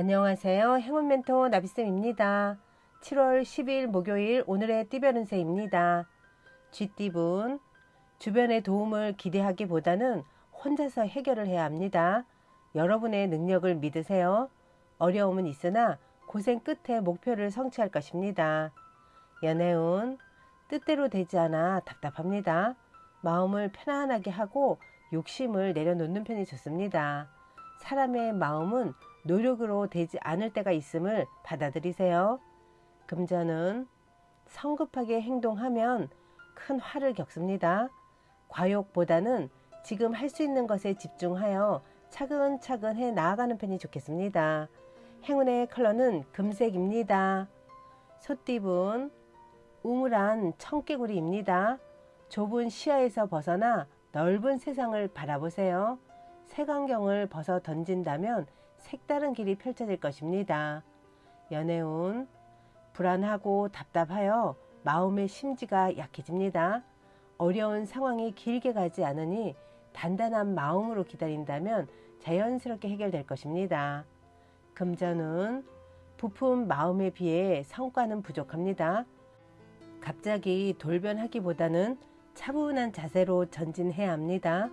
안녕하세요. 행운 멘토 나비쌤입니다. 7월 10일 목요일 오늘의 띠별운세입니다. 쥐띠분, 주변의 도움을 기대하기보다는 혼자서 해결을 해야 합니다. 여러분의 능력을 믿으세요. 어려움은 있으나 고생 끝에 목표를 성취할 것입니다. 연애운, 뜻대로 되지 않아 답답합니다. 마음을 편안하게 하고 욕심을 내려놓는 편이 좋습니다. 사람의 마음은 노력으로 되지 않을 때가 있음을 받아들이세요. 금전은 성급하게 행동하면 큰 화를 겪습니다. 과욕보다는 지금 할 수 있는 것에 집중하여 차근차근 해 나아가는 편이 좋겠습니다. 행운의 컬러는 금색입니다. 소띠분, 우물한 청개구리입니다. 좁은 시야에서 벗어나 넓은 세상을 바라보세요. 색안경을 벗어 던진다면 색다른 길이 펼쳐질 것입니다. 연애운, 불안하고 답답하여 마음의 심지가 약해집니다. 어려운 상황이 길게 가지 않으니 단단한 마음으로 기다린다면 자연스럽게 해결될 것입니다. 금전은 부푼 마음에 비해 성과는 부족합니다. 갑자기 돌변하기보다는 차분한 자세로 전진해야 합니다.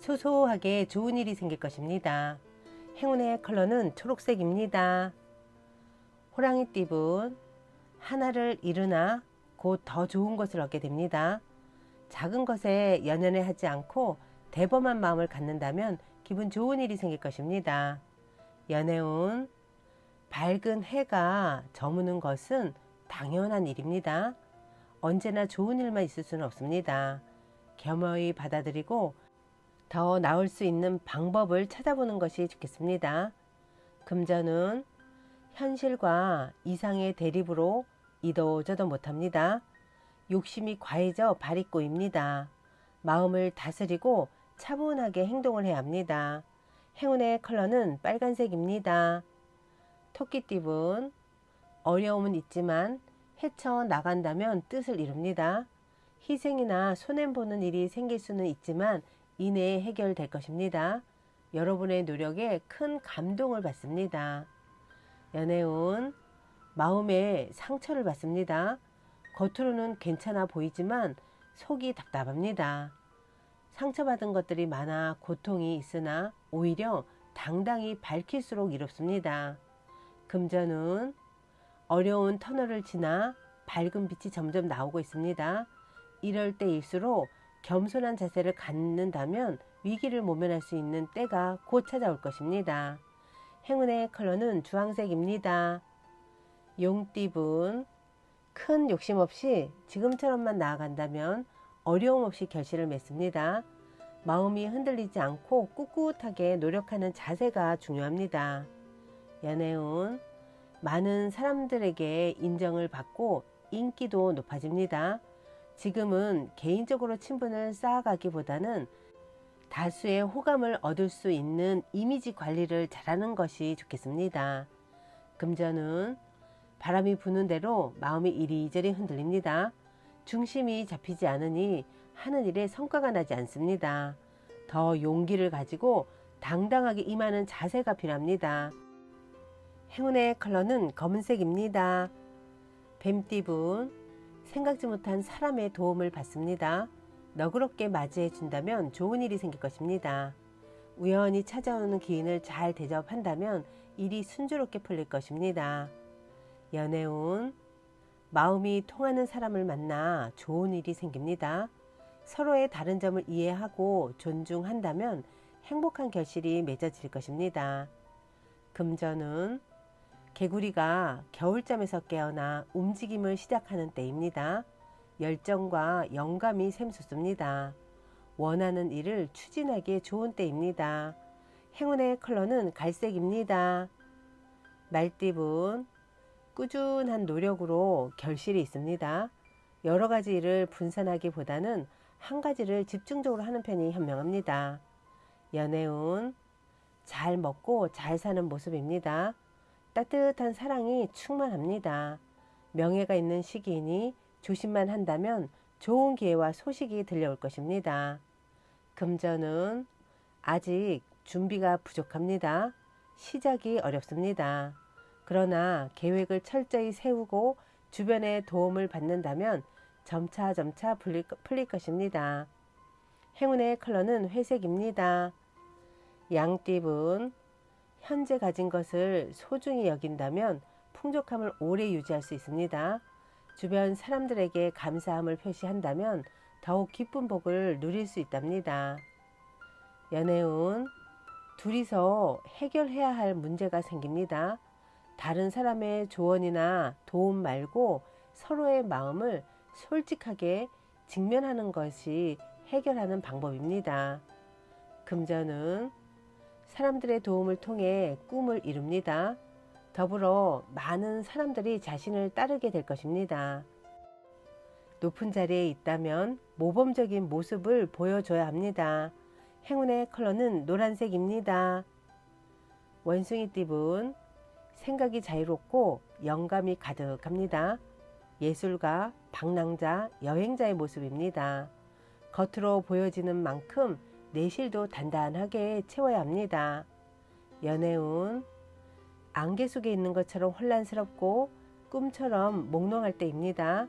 소소하게 좋은 일이 생길 것입니다. 행운의 컬러는 초록색입니다. 호랑이 띠분 하나를 잃으나 곧 더 좋은 것을 얻게 됩니다. 작은 것에 연연해 하지 않고 대범한 마음을 갖는다면 기분 좋은 일이 생길 것입니다. 연애운 밝은 해가 저무는 것은 당연한 일입니다. 언제나 좋은 일만 있을 수는 없습니다. 겸허히 받아들이고 더 나을 수 있는 방법을 찾아보는 것이 좋겠습니다. 금전은 현실과 이상의 대립으로 이도저도 못합니다. 욕심이 과해져 발이 꼬입니다. 마음을 다스리고 차분하게 행동을 해야 합니다. 행운의 컬러는 빨간색입니다. 토끼띠분 어려움은 있지만 헤쳐 나간다면 뜻을 이룹니다. 희생이나 손해보는 일이 생길 수는 있지만 이내에 해결될 것입니다. 여러분의 노력에 큰 감동을 받습니다. 연애운 마음에 상처를 받습니다. 겉으로는 괜찮아 보이지만 속이 답답합니다. 상처받은 것들이 많아 고통이 있으나 오히려 당당히 밝힐수록 이롭습니다. 금전은 어려운 터널을 지나 밝은 빛이 점점 나오고 있습니다. 이럴 때일수록 겸손한 자세를 갖는다면 위기를 모면할 수 있는 때가 곧 찾아올 것입니다. 행운의 컬러는 주황색입니다. 용띠분 큰 욕심 없이 지금처럼만 나아간다면 어려움 없이 결실을 맺습니다. 마음이 흔들리지 않고 꿋꿋하게 노력하는 자세가 중요합니다. 연애운 많은 사람들에게 인정을 받고 인기도 높아집니다. 지금은 개인적으로 친분을 쌓아가기보다는 다수의 호감을 얻을 수 있는 이미지 관리를 잘하는 것이 좋겠습니다. 금전은 바람이 부는 대로 마음이 이리저리 흔들립니다. 중심이 잡히지 않으니 하는 일에 성과가 나지 않습니다. 더 용기를 가지고 당당하게 임하는 자세가 필요합니다. 행운의 컬러는 검은색입니다. 뱀띠분 생각지 못한 사람의 도움을 받습니다. 너그럽게 맞이해 준다면 좋은 일이 생길 것입니다. 우연히 찾아오는 기인을 잘 대접한다면 일이 순조롭게 풀릴 것입니다. 연애운 마음이 통하는 사람을 만나 좋은 일이 생깁니다. 서로의 다른 점을 이해하고 존중한다면 행복한 결실이 맺어질 것입니다. 금전은 개구리가 겨울잠에서 깨어나 움직임을 시작하는 때입니다. 열정과 영감이 샘솟습니다. 원하는 일을 추진하기에 좋은 때입니다. 행운의 컬러는 갈색입니다. 말띠분 꾸준한 노력으로 결실이 있습니다. 여러 가지 일을 분산하기보다는 한 가지를 집중적으로 하는 편이 현명합니다. 연애운 잘 먹고 잘 사는 모습입니다. 따뜻한 사랑이 충만합니다. 명예가 있는 시기이니 조심만 한다면 좋은 기회와 소식이 들려올 것입니다. 금전은 아직 준비가 부족합니다. 시작이 어렵습니다. 그러나 계획을 철저히 세우고 주변의 도움을 받는다면 점차 점차 풀릴, 것입니다. 행운의 컬러는 회색입니다. 양띠분 현재 가진 것을 소중히 여긴다면 풍족함을 오래 유지할 수 있습니다. 주변 사람들에게 감사함을 표시한다면 더욱 기쁜 복을 누릴 수 있답니다. 연애운 둘이서 해결해야 할 문제가 생깁니다. 다른 사람의 조언이나 도움 말고 서로의 마음을 솔직하게 직면하는 것이 해결하는 방법입니다. 금전은 사람들의 도움을 통해 꿈을 이룹니다. 더불어 많은 사람들이 자신을 따르게 될 것입니다. 높은 자리에 있다면 모범적인 모습을 보여줘야 합니다. 행운의 컬러는 노란색입니다. 원숭이 띠분 생각이 자유롭고 영감이 가득합니다. 예술가, 방랑자, 여행자의 모습입니다. 겉으로 보여지는 만큼 내실도 단단하게 채워야 합니다. 연애운 안개 속에 있는 것처럼 혼란스럽고 꿈처럼 몽롱할 때입니다.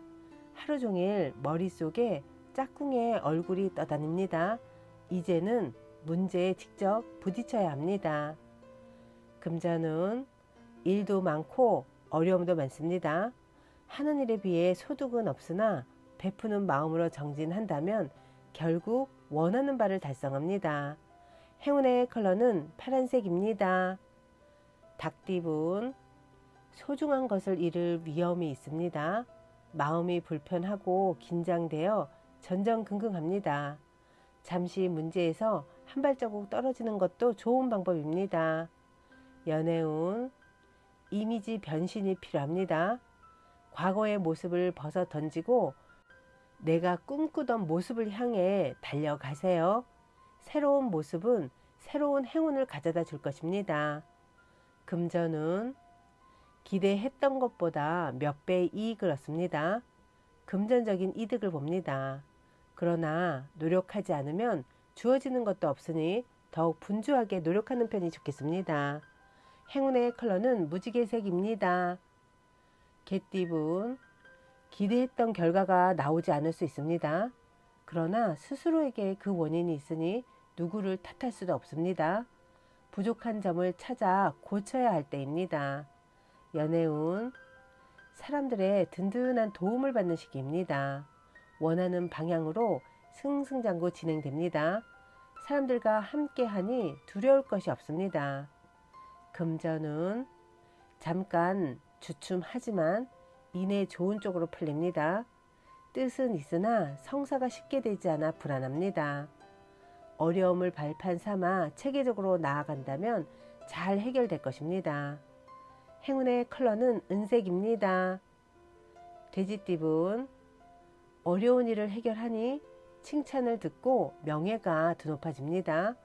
하루 종일 머릿속에 짝꿍의 얼굴이 떠다닙니다. 이제는 문제에 직접 부딪혀야 합니다. 금전은 일도 많고 어려움도 많습니다. 하는 일에 비해 소득은 없으나 베푸는 마음으로 정진한다면 결국 원하는 바를 달성합니다. 행운의 컬러는 파란색입니다. 닭띠분 소중한 것을 잃을 위험이 있습니다. 마음이 불편하고 긴장되어 전전긍긍합니다. 잠시 문제에서 한 발자국 떨어지는 것도 좋은 방법입니다. 연애운 이미지 변신이 필요합니다. 과거의 모습을 벗어 던지고 내가 꿈꾸던 모습을 향해 달려가세요. 새로운 모습은 새로운 행운을 가져다 줄 것입니다. 금전은 기대했던 것보다 몇 배의 이익을 얻습니다. 금전적인 이득을 봅니다. 그러나 노력하지 않으면 주어지는 것도 없으니 더욱 분주하게 노력하는 편이 좋겠습니다. 행운의 컬러는 무지개색입니다. 개띠분 기대했던 결과가 나오지 않을 수 있습니다. 그러나 스스로에게 그 원인이 있으니 누구를 탓할 수도 없습니다. 부족한 점을 찾아 고쳐야 할 때입니다. 연애운 사람들의 든든한 도움을 받는 시기입니다. 원하는 방향으로 승승장구 진행됩니다. 사람들과 함께하니 두려울 것이 없습니다. 금전은 잠깐 주춤하지만 이내 좋은 쪽으로 풀립니다. 뜻은 있으나 성사가 쉽게 되지 않아 불안합니다. 어려움을 발판 삼아 체계적으로 나아간다면 잘 해결될 것입니다. 행운의 컬러는 은색입니다. 돼지띠분 어려운 일을 해결하니 칭찬을 듣고 명예가 더 높아집니다.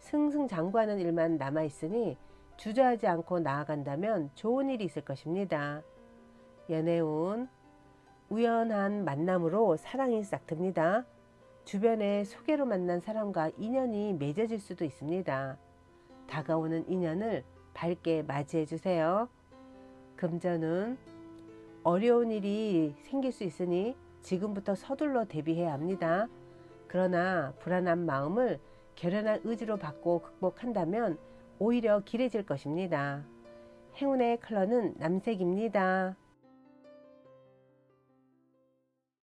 승승장구하는 일만 남아있으니 주저하지 않고 나아간다면 좋은 일이 있을 것입니다. 연애운 우연한 만남으로 사랑이 싹틉니다. 주변에 소개로 만난 사람과 인연이 맺어질 수도 있습니다. 다가오는 인연을 밝게 맞이해 주세요. 금전은 어려운 일이 생길 수 있으니 지금부터 서둘러 대비해야 합니다. 그러나 불안한 마음을 결연한 의지로 바꿔 극복한다면 오히려 길해질 것입니다. 행운의 컬러는 남색입니다.